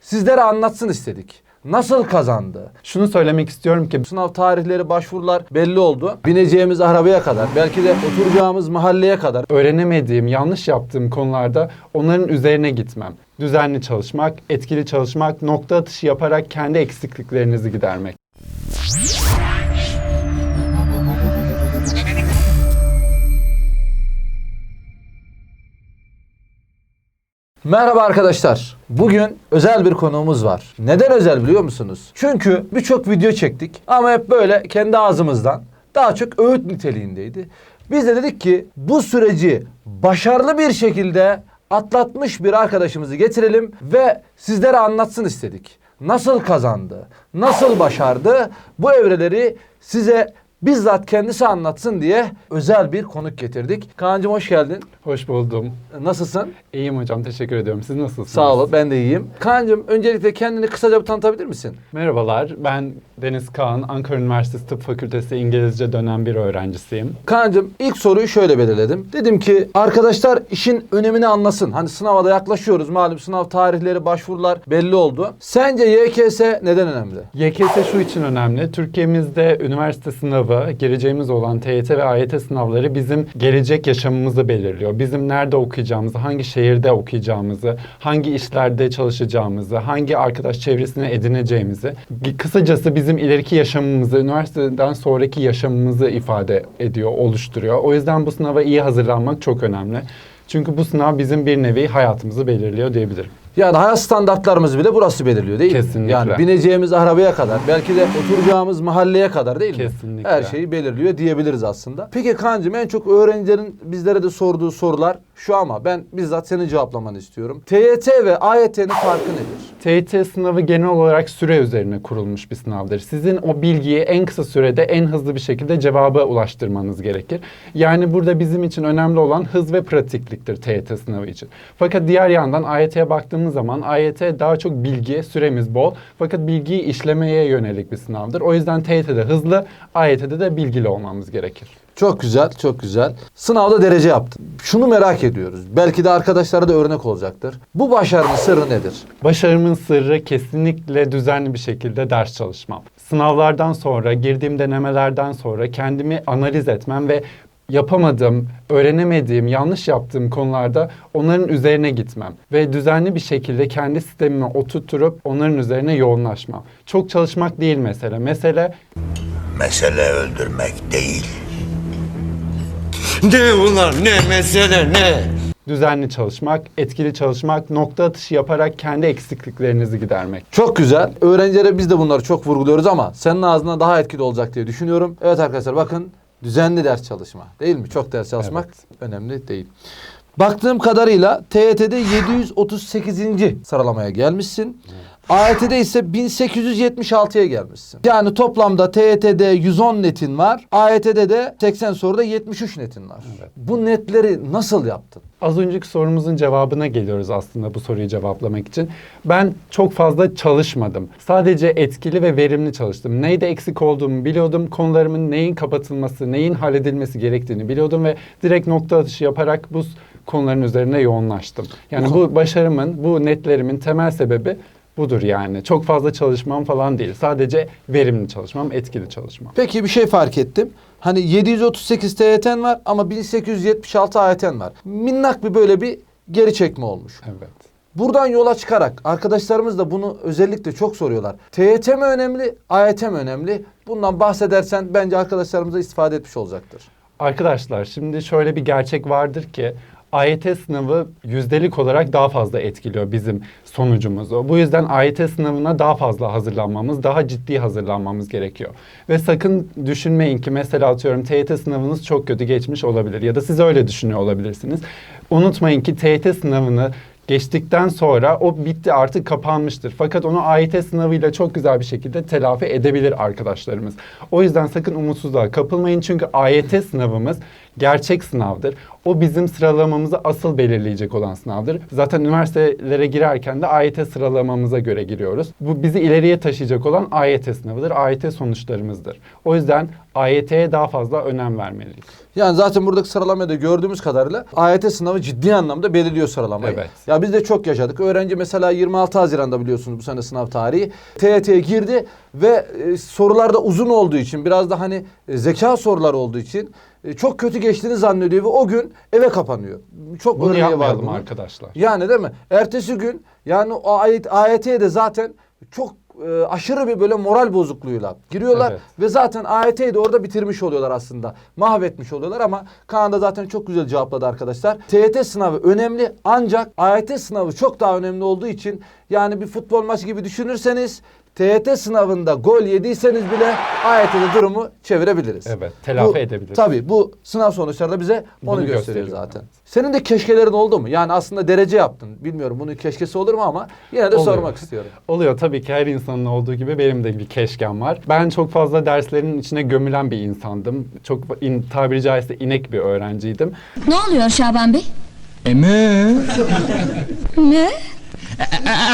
sizlere anlatsın istedik. Nasıl kazandı? Şunu söylemek istiyorum ki Sınav tarihleri, başvurular belli oldu. Bineceğimiz arabaya kadar, belki de oturacağımız mahalleye kadar. öğrenemediğim, yanlış yaptığım konularda onların üzerine gitmem. Düzenli çalışmak, etkili çalışmak, nokta atışı yaparak kendi eksikliklerinizi gidermek. Merhaba arkadaşlar. Bugün özel bir konuğumuz var. Neden özel biliyor musunuz? Çünkü birçok video çektik ama hep böyle kendi ağzımızdan daha çok öğüt niteliğindeydi. Biz de dedik ki bu süreci başarılı bir şekilde atlatmış bir arkadaşımızı getirelim ve sizlere anlatsın istedik. Nasıl kazandı? Nasıl başardı? Bu evreleri size bizzat kendisi anlatsın diye özel bir konuk getirdik. Kaan'cığım hoş geldin. Hoş buldum. Nasılsın? İyiyim hocam, teşekkür ediyorum. Siz nasılsınız? Sağ ol, ben de iyiyim. Kaan'cığım öncelikle kendini kısaca bir tanıtabilir misin? Merhabalar, ben Deniz Kaan, Ankara Üniversitesi Tıp Fakültesi İngilizce dönem bir öğrencisiyim. Kaan'cığım ilk soruyu şöyle belirledim. Dedim ki arkadaşlar işin önemini anlasın. Hani sınava da yaklaşıyoruz. Malum sınav tarihleri, başvurular belli oldu. Sence YKS neden önemli? YKS şu için önemli. Türkiye'mizde üniversite sınavı, geleceğimiz olan TYT ve AYT sınavları bizim gelecek yaşamımızı belirliyor. Bizim nerede okuyacağımızı, hangi şehirde okuyacağımızı, hangi işlerde çalışacağımızı, hangi arkadaş çevresine edineceğimizi, kısacası bizim ileriki yaşamımızı, üniversiteden sonraki yaşamımızı ifade ediyor, oluşturuyor. O yüzden bu sınava iyi hazırlanmak çok önemli. Çünkü bu sınav bizim bir nevi hayatımızı belirliyor diyebilirim. Yani hayat standartlarımızı bile burası belirliyor değil mi? Kesinlikle. Yani bineceğimiz arabaya kadar, belki de oturacağımız mahalleye kadar değil mi? Kesinlikle. Her şeyi belirliyor diyebiliriz aslında. Peki Kaan'cığım en çok öğrencilerin bizlere de sorduğu sorular şu ama ben bizzat senin cevaplamanı istiyorum. TYT ve AYT'nin farkı nedir? TYT sınavı genel olarak süre üzerine kurulmuş bir sınavdır. Sizin o bilgiyi en kısa sürede en hızlı bir şekilde cevaba ulaştırmanız gerekir. Yani burada bizim için önemli olan hız ve pratikliktir TYT sınavı için. Fakat diğer yandan AYT'ye baktığımız zaman AYT daha çok bilgi, süremiz bol. Fakat bilgiyi işlemeye yönelik bir sınavdır. O yüzden TYT'de hızlı, AYT'de de bilgili olmamız gerekir. Çok güzel, çok güzel. Sınavda derece yaptın. Şunu merak ediyoruz. Belki de arkadaşlara da örnek olacaktır. Bu başarının sırrı nedir? Başarımın sırrı kesinlikle düzenli bir şekilde ders çalışmam. Sınavlardan sonra, girdiğim denemelerden sonra kendimi analiz etmem ve yapamadığım, öğrenemediğim, yanlış yaptığım konularda onların üzerine gitmem ve düzenli bir şekilde kendi sistemime oturtturup onların üzerine yoğunlaşmam. Çok çalışmak değil mesele. Mesele Mesele öldürmek değil. Ne ulan ne mesele ne? düzenli çalışmak, etkili çalışmak, nokta atışı yaparak kendi eksikliklerinizi gidermek. Çok güzel. Öğrencilere biz de bunları çok vurguluyoruz ama senin ağzından daha etkili olacak diye düşünüyorum. Evet arkadaşlar bakın düzenli ders çalışma değil mi? Çok ders çalışmak önemli değil. Baktığım kadarıyla TYT'de 738. sıralamaya gelmişsin. AYT'de ise 1876'ya gelmişsin. Yani toplamda TYT'de 110 netin var. AYT'de de 80 soruda 73 netin var. Bu netleri nasıl yaptın? Az önceki sorumuzun cevabına geliyoruz aslında bu soruyu cevaplamak için. Ben çok fazla çalışmadım. Sadece etkili ve verimli çalıştım. Neyde eksik olduğumu biliyordum. Konularımın neyin kapatılması, neyin halledilmesi gerektiğini biliyordum ve direkt nokta atışı yaparak bu konuların üzerine yoğunlaştım. Yani bu başarımın, bu netlerimin temel sebebi budur yani. Çok fazla çalışmam falan değil. Sadece verimli çalışmam, etkili çalışmam. Peki bir şey fark ettim. Hani 738 TYT'n var ama 1876 AYT'n var. Minnak bir böyle bir geri çekme olmuş. Evet. Buradan yola çıkarak arkadaşlarımız da bunu özellikle çok soruyorlar. TYT mi önemli, AYT mi önemli? Bundan bahsedersen bence arkadaşlarımıza istifade etmiş olacaktır. Arkadaşlar şimdi şöyle bir gerçek vardır ki AYT sınavı yüzdelik olarak daha fazla etkiliyor bizim sonucumuzu. Bu yüzden AYT sınavına daha fazla hazırlanmamız, daha ciddi hazırlanmamız gerekiyor. Ve sakın düşünmeyin ki mesela atıyorum TYT sınavınız çok kötü geçmiş olabilir ya da siz öyle düşünüyor olabilirsiniz. Unutmayın ki TYT sınavını geçtikten sonra o bitti artık kapanmıştır. Fakat onu AYT sınavıyla çok güzel bir şekilde telafi edebilir arkadaşlarımız. O yüzden sakın umutsuzluğa kapılmayın çünkü AYT sınavımız gerçek sınavdır. O bizim sıralamamızı asıl belirleyecek olan sınavdır. Zaten üniversitelere girerken de AYT sıralamamıza göre giriyoruz. Bu bizi ileriye taşıyacak olan AYT sınavıdır. AYT sonuçlarımızdır. O yüzden AYT'ye daha fazla önem vermeliyiz. Yani zaten buradaki sıralamada gördüğümüz kadarıyla AYT sınavı ciddi anlamda belirliyor sıralamayı. Evet. Ya biz de çok yaşadık. Öğrenci mesela 26 Haziran'da biliyorsunuz bu sene sınav tarihi. TYT'ye girdi ve e, sorular da uzun olduğu için biraz da hani e, zeka soruları olduğu için çok kötü geçtiğini zannediyor ve o gün eve kapanıyor. Çok Bunu örneği var bunun. arkadaşlar. Yani değil mi? Ertesi gün yani o ayet, AYT'ye de zaten çok e, aşırı bir böyle moral bozukluğuyla giriyorlar Evet. ve zaten AYT'yi de orada bitirmiş oluyorlar aslında. Mahvetmiş oluyorlar ama Kaan da zaten çok güzel cevapladı arkadaşlar. TYT sınavı önemli ancak AYT sınavı çok daha önemli olduğu için yani bir futbol maçı gibi düşünürseniz TYT sınavında gol yediyseniz bile AYT'de durumu çevirebiliriz. Evet, telafi Bu- edebiliriz. Tabii bu sınav sonuçları da bize onu Bunu gösteriyor gösteriyor. zaten. Senin de keşkelerin oldu mu? Yani aslında derece yaptın. Bilmiyorum bunun keşkesi olur mu ama yine de Oluyor. sormak istiyorum. Oluyor tabii ki her insanın olduğu gibi benim de bir keşkem var. Ben çok fazla derslerin içine gömülen bir insandım. Çok in, tabiri caizse inek bir öğrenciydim. Ne oluyor Şaban Bey? Emi. Ne?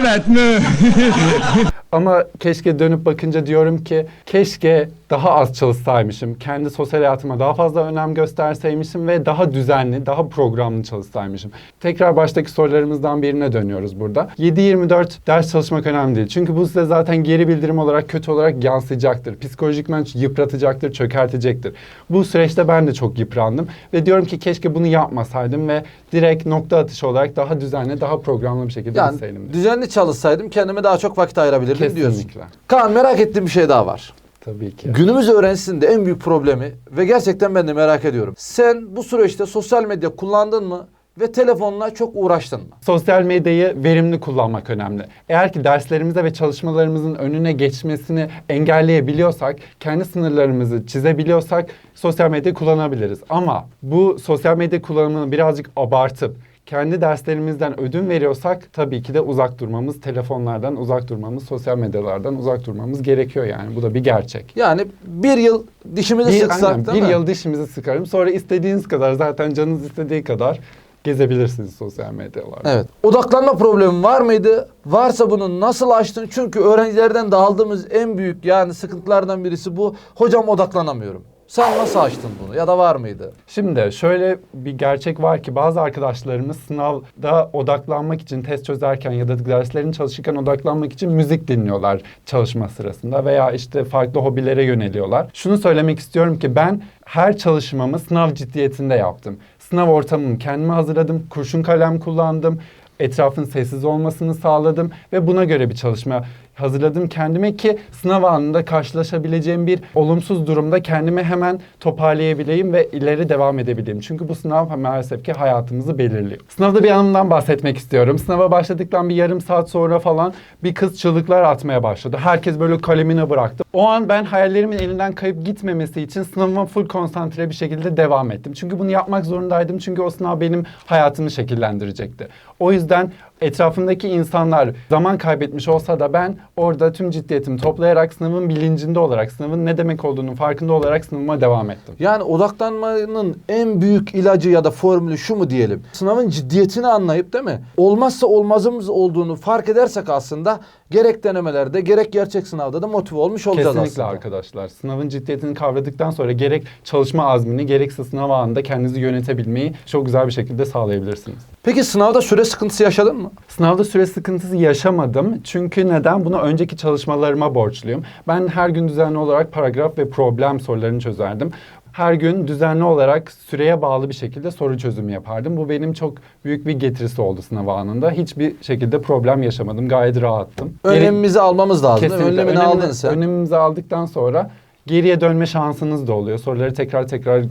Evet mi? Ama keşke dönüp bakınca diyorum ki keşke daha az çalışsaymışım. Kendi sosyal hayatıma daha fazla önem gösterseymişim ve daha düzenli, daha programlı çalışsaymışım. Tekrar baştaki sorularımızdan birine dönüyoruz burada. 7-24 ders çalışmak önemli değil. Çünkü bu size zaten geri bildirim olarak kötü olarak yansıyacaktır. Psikolojikmen yıpratacaktır, çökertecektir. Bu süreçte ben de çok yıprandım ve diyorum ki keşke bunu yapmasaydım ve direkt nokta atışı olarak daha düzenli, daha programlı bir şekilde Yani gitseydim. düzenli çalışsaydım kendime daha çok vakit ayırabilirdim diyorsun. Kesinlikle. Kaan merak ettiğim bir şey daha var. Tabii ki. Günümüz öğrencisinin de en büyük problemi ve gerçekten ben de merak ediyorum. Sen bu süreçte sosyal medya kullandın mı ve telefonla çok uğraştın mı? Sosyal medyayı verimli kullanmak önemli. Eğer ki derslerimize ve çalışmalarımızın önüne geçmesini engelleyebiliyorsak, kendi sınırlarımızı çizebiliyorsak sosyal medyayı kullanabiliriz. Ama bu sosyal medya kullanımını birazcık abartıp kendi derslerimizden ödün veriyorsak tabii ki de uzak durmamız, telefonlardan uzak durmamız, sosyal medyalardan uzak durmamız gerekiyor yani. Bu da bir gerçek. Yani bir yıl dişimizi Bir, sıksak aynen, değil bir mi? yıl dişimizi sıkarım. Sonra istediğiniz kadar zaten canınız istediği kadar gezebilirsiniz sosyal medyalarda. Evet. Odaklanma problemi var mıydı? Varsa bunu nasıl aştın? Çünkü öğrencilerden de aldığımız en büyük yani sıkıntılardan birisi bu. Hocam odaklanamıyorum. Sen nasıl aştın bunu? Ya da var mıydı? Şimdi şöyle bir gerçek var ki bazı arkadaşlarımız sınavda odaklanmak için test çözerken ya da derslerin çalışırken odaklanmak için müzik dinliyorlar çalışma sırasında veya işte farklı hobilere yöneliyorlar. Şunu söylemek istiyorum ki ben her çalışmamı sınav ciddiyetinde yaptım. Sınav ortamımı kendime hazırladım, kurşun kalem kullandım, etrafın sessiz olmasını sağladım ve buna göre bir çalışma hazırladım kendime ki sınav anında karşılaşabileceğim bir olumsuz durumda kendimi hemen toparlayabileyim ve ileri devam edebileyim. Çünkü bu sınav maalesef ki hayatımızı belirliyor. Sınavda bir anımdan bahsetmek istiyorum. Sınava başladıktan bir yarım saat sonra falan bir kız çığlıklar atmaya başladı. Herkes böyle kalemini bıraktı. O an ben hayallerimin elinden kayıp gitmemesi için sınavıma full konsantre bir şekilde devam ettim. Çünkü bunu yapmak zorundaydım. Çünkü o sınav benim hayatımı şekillendirecekti. O yüzden etrafındaki insanlar zaman kaybetmiş olsa da ben orada tüm ciddiyetimi toplayarak sınavın bilincinde olarak, sınavın ne demek olduğunun farkında olarak sınavıma devam ettim. Yani odaklanmanın en büyük ilacı ya da formülü şu mu diyelim? Sınavın ciddiyetini anlayıp değil mi? Olmazsa olmazımız olduğunu fark edersek aslında gerek denemelerde gerek gerçek sınavda da motive olmuş olacağız Kesinlikle aslında. arkadaşlar. Sınavın ciddiyetini kavradıktan sonra gerek çalışma azmini gerekse sınav anında kendinizi yönetebilmeyi çok güzel bir şekilde sağlayabilirsiniz. Peki sınavda süre sıkıntısı yaşadın mı? Sınavda süre sıkıntısı yaşamadım. Çünkü neden? Bunu önceki çalışmalarıma borçluyum. Ben her gün düzenli olarak paragraf ve problem sorularını çözerdim. Her gün düzenli olarak süreye bağlı bir şekilde soru çözümü yapardım. Bu benim çok büyük bir getirisi oldu sınav anında. Hiçbir şekilde problem yaşamadım. Gayet rahattım. Geri- Önlemimizi almamız lazım. Kesinlikle. Önlemini Önemini- aldın sen. Önemimizi aldıktan sonra geriye dönme şansınız da oluyor. Soruları tekrar tekrar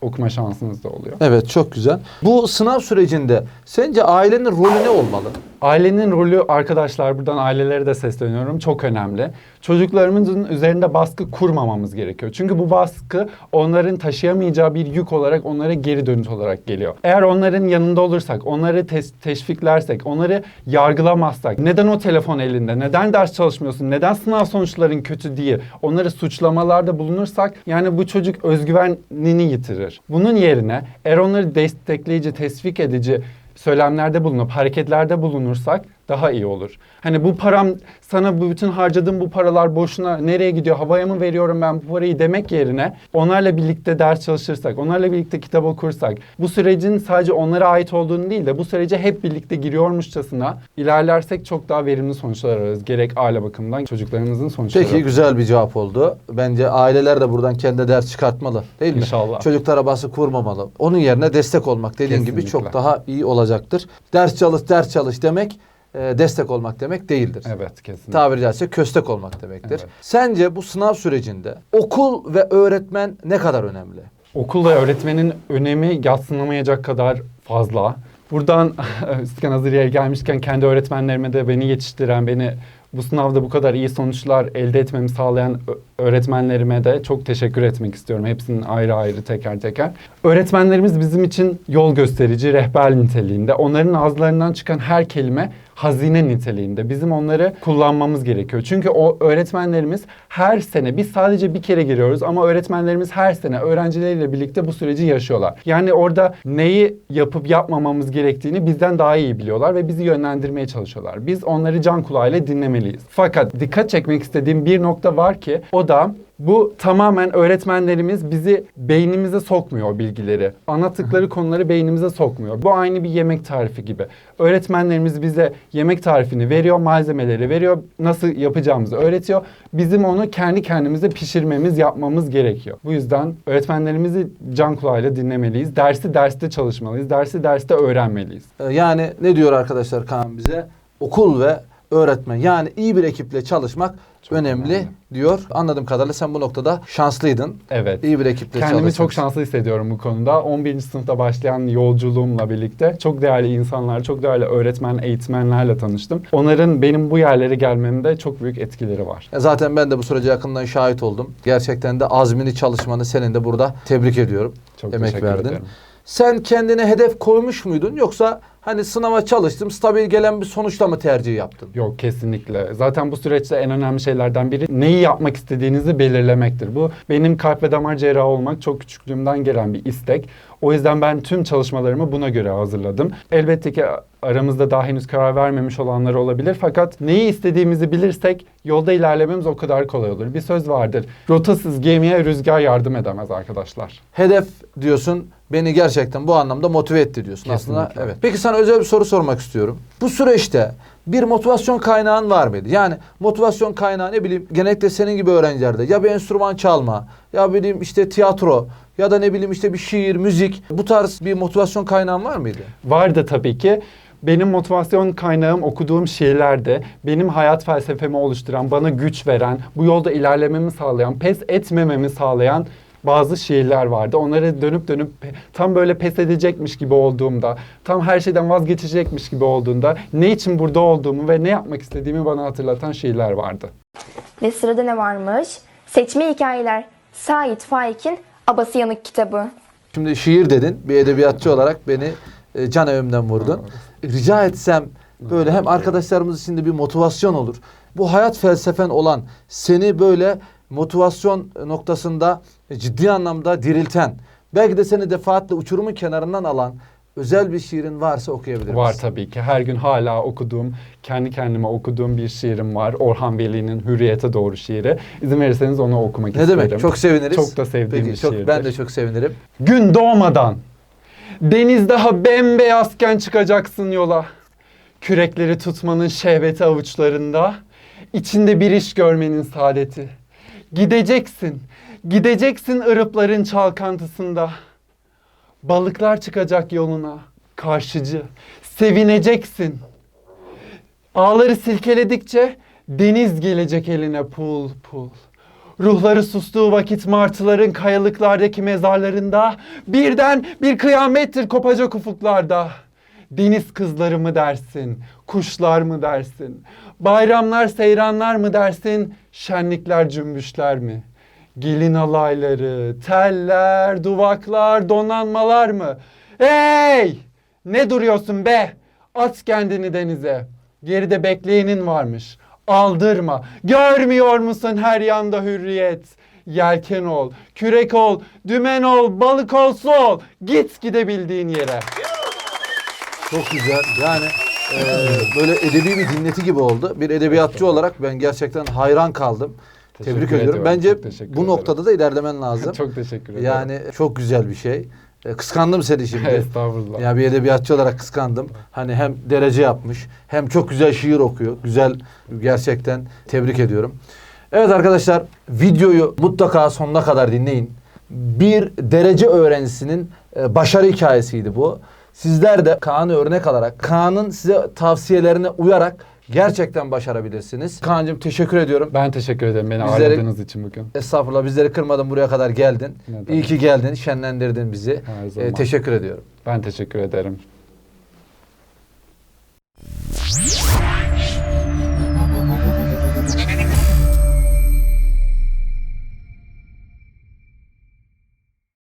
okuma şansınız da oluyor. Evet çok güzel. Bu sınav sürecinde sence ailenin rolü ne olmalı? Ailenin rolü arkadaşlar buradan ailelere de sesleniyorum çok önemli. Çocuklarımızın üzerinde baskı kurmamamız gerekiyor. Çünkü bu baskı onların taşıyamayacağı bir yük olarak onlara geri dönüş olarak geliyor. Eğer onların yanında olursak, onları teş- teşviklersek, onları yargılamazsak, neden o telefon elinde, neden ders çalışmıyorsun, neden sınav sonuçların kötü değil, onları suçlamalarda bulunursak yani bu çocuk özgüvenini yitirir. Getirir. Bunun yerine eğer onları destekleyici, teşvik edici söylemlerde bulunup hareketlerde bulunursak daha iyi olur. Hani bu param sana bu bütün harcadığım bu paralar boşuna nereye gidiyor havaya mı veriyorum ben bu parayı demek yerine onlarla birlikte ders çalışırsak, onlarla birlikte kitap okursak bu sürecin sadece onlara ait olduğunu değil de bu sürece hep birlikte giriyormuşçasına ilerlersek çok daha verimli sonuçlar alırız. Gerek aile bakımından çocuklarımızın sonuçları. Peki güzel bir cevap oldu. Bence aileler de buradan kendi ders çıkartmalı değil mi? İnşallah. Çocuklara baskı kurmamalı. Onun yerine destek olmak dediğin gibi Kesinlikle. çok daha iyi olacaktır. Ders çalış, ders çalış demek destek olmak demek değildir. Evet kesinlikle. Tabiri caizse köstek olmak demektir. Evet. Sence bu sınav sürecinde okul ve öğretmen ne kadar önemli? Okul ve öğretmenin önemi yatsınamayacak kadar fazla. Buradan üstten hazır yere gelmişken kendi öğretmenlerime de beni yetiştiren, beni bu sınavda bu kadar iyi sonuçlar elde etmemi sağlayan öğretmenlerime de çok teşekkür etmek istiyorum. Hepsinin ayrı ayrı teker teker. Öğretmenlerimiz bizim için yol gösterici, rehber niteliğinde. Onların ağızlarından çıkan her kelime hazine niteliğinde. Bizim onları kullanmamız gerekiyor. Çünkü o öğretmenlerimiz her sene, biz sadece bir kere giriyoruz ama öğretmenlerimiz her sene öğrencileriyle birlikte bu süreci yaşıyorlar. Yani orada neyi yapıp yapmamamız gerektiğini bizden daha iyi biliyorlar ve bizi yönlendirmeye çalışıyorlar. Biz onları can kulağıyla dinlemeliyiz. Fakat dikkat çekmek istediğim bir nokta var ki o da bu tamamen öğretmenlerimiz bizi beynimize sokmuyor o bilgileri. Anlattıkları konuları beynimize sokmuyor. Bu aynı bir yemek tarifi gibi. Öğretmenlerimiz bize yemek tarifini veriyor, malzemeleri veriyor, nasıl yapacağımızı öğretiyor. Bizim onu kendi kendimize pişirmemiz, yapmamız gerekiyor. Bu yüzden öğretmenlerimizi can kulağıyla dinlemeliyiz. Dersi derste çalışmalıyız, dersi derste öğrenmeliyiz. Ee, Yani ne diyor arkadaşlar Kaan bize? Okul ve öğretmen yani iyi bir ekiple çalışmak önemli, önemli. diyor. Anladığım kadarıyla sen bu noktada şanslıydın. Evet. İyi bir ekiple Kendimi çok şanslı hissediyorum bu konuda. 11. sınıfta başlayan yolculuğumla birlikte çok değerli insanlar, çok değerli öğretmen, eğitmenlerle tanıştım. Onların benim bu yerlere gelmemde çok büyük etkileri var. E, Zaten ben de bu sürece yakından şahit oldum. Gerçekten de azmini çalışmanı senin de burada tebrik ediyorum. Çok Emek teşekkür verdin. ederim. Sen kendine hedef koymuş muydun yoksa hani sınava çalıştım stabil gelen bir sonuçla mı tercih yaptın? Yok kesinlikle. Zaten bu süreçte en önemli şeylerden biri neyi yapmak istediğinizi belirlemektir. Bu benim kalp ve damar cerrahı olmak çok küçüklüğümden gelen bir istek. O yüzden ben tüm çalışmalarımı buna göre hazırladım. Elbette ki aramızda daha henüz karar vermemiş olanlar olabilir. Fakat neyi istediğimizi bilirsek yolda ilerlememiz o kadar kolay olur. Bir söz vardır. Rotasız gemiye rüzgar yardım edemez arkadaşlar. Hedef diyorsun beni gerçekten bu anlamda motive etti diyorsun aslında. Kesinlikle. Evet. Peki sana özel bir soru sormak istiyorum. Bu süreçte bir motivasyon kaynağın var mıydı? Yani motivasyon kaynağı ne bileyim genellikle senin gibi öğrencilerde ya bir enstrüman çalma ya bileyim işte tiyatro ya da ne bileyim işte bir şiir, müzik bu tarz bir motivasyon kaynağın var mıydı? Vardı tabii ki. Benim motivasyon kaynağım okuduğum şiirlerde, benim hayat felsefemi oluşturan, bana güç veren, bu yolda ilerlememi sağlayan, pes etmememi sağlayan bazı şiirler vardı. Onları dönüp dönüp tam böyle pes edecekmiş gibi olduğumda, tam her şeyden vazgeçecekmiş gibi olduğunda ne için burada olduğumu ve ne yapmak istediğimi bana hatırlatan şiirler vardı. Ve sırada ne varmış? Seçme hikayeler. Sait Faik'in Abası Yanık kitabı. Şimdi şiir dedin bir edebiyatçı olarak beni e, can evimden vurdun. Rica etsem böyle hem arkadaşlarımız için de bir motivasyon olur. Bu hayat felsefen olan seni böyle motivasyon noktasında ciddi anlamda dirilten belki de seni defaatle uçurumun kenarından alan özel bir şiirin varsa okuyabilir misin? Var tabii ki. Her gün hala okuduğum, kendi kendime okuduğum bir şiirim var. Orhan Veli'nin Hürriyete Doğru şiiri. İzin verirseniz onu okumak Ne isterim. demek? Çok seviniriz. Çok da sevdiğim Peki, bir çok, şiirdir. Ben de çok sevinirim. Gün doğmadan deniz daha bembeyazken çıkacaksın yola. Kürekleri tutmanın şehveti avuçlarında, içinde bir iş görmenin saadeti. Gideceksin, gideceksin ırıpların çalkantısında. Balıklar çıkacak yoluna, karşıcı. Sevineceksin. Ağları silkeledikçe deniz gelecek eline pul pul. Ruhları sustuğu vakit martıların kayalıklardaki mezarlarında birden bir kıyamettir kopacak ufuklarda. Deniz kızları mı dersin, kuşlar mı dersin, bayramlar seyranlar mı dersin, şenlikler cümbüşler mi? Gelin alayları, teller, duvaklar, donanmalar mı? Hey! Ne duruyorsun be? At kendini denize. Geride bekleyenin varmış. Aldırma. Görmüyor musun her yanda hürriyet? yelken ol, kürek ol, dümen ol, balık ol, su ol. Git gidebildiğin yere. Çok güzel. Yani e, böyle edebi bir dinleti gibi oldu. Bir edebiyatçı olarak ben gerçekten hayran kaldım. Teşekkür Tebrik ediyorum. Bence bu ederim. noktada da ilerlemen lazım. Çok teşekkür ederim. Yani çok güzel bir şey. E, Kıskandım seni şimdi. Estağfurullah. Ya bir edebiyatçı olarak kıskandım. Hani hem derece yapmış hem çok güzel şiir okuyor. Güzel gerçekten tebrik ediyorum. Evet arkadaşlar videoyu mutlaka sonuna kadar dinleyin. Bir derece öğrencisinin e, başarı hikayesiydi bu. Sizler de Kaan'ı örnek alarak, Kaan'ın size tavsiyelerine uyarak gerçekten başarabilirsiniz. Kaan'cığım teşekkür ediyorum. Ben teşekkür ederim beni Bizleri- ağırladığınız için bugün. Estağfurullah bizleri kırmadın buraya kadar geldin. Ne. İyi ki geldin, şenlendirdin bizi. Her ee, zaman. Ee, teşekkür ediyorum. Ben teşekkür ederim.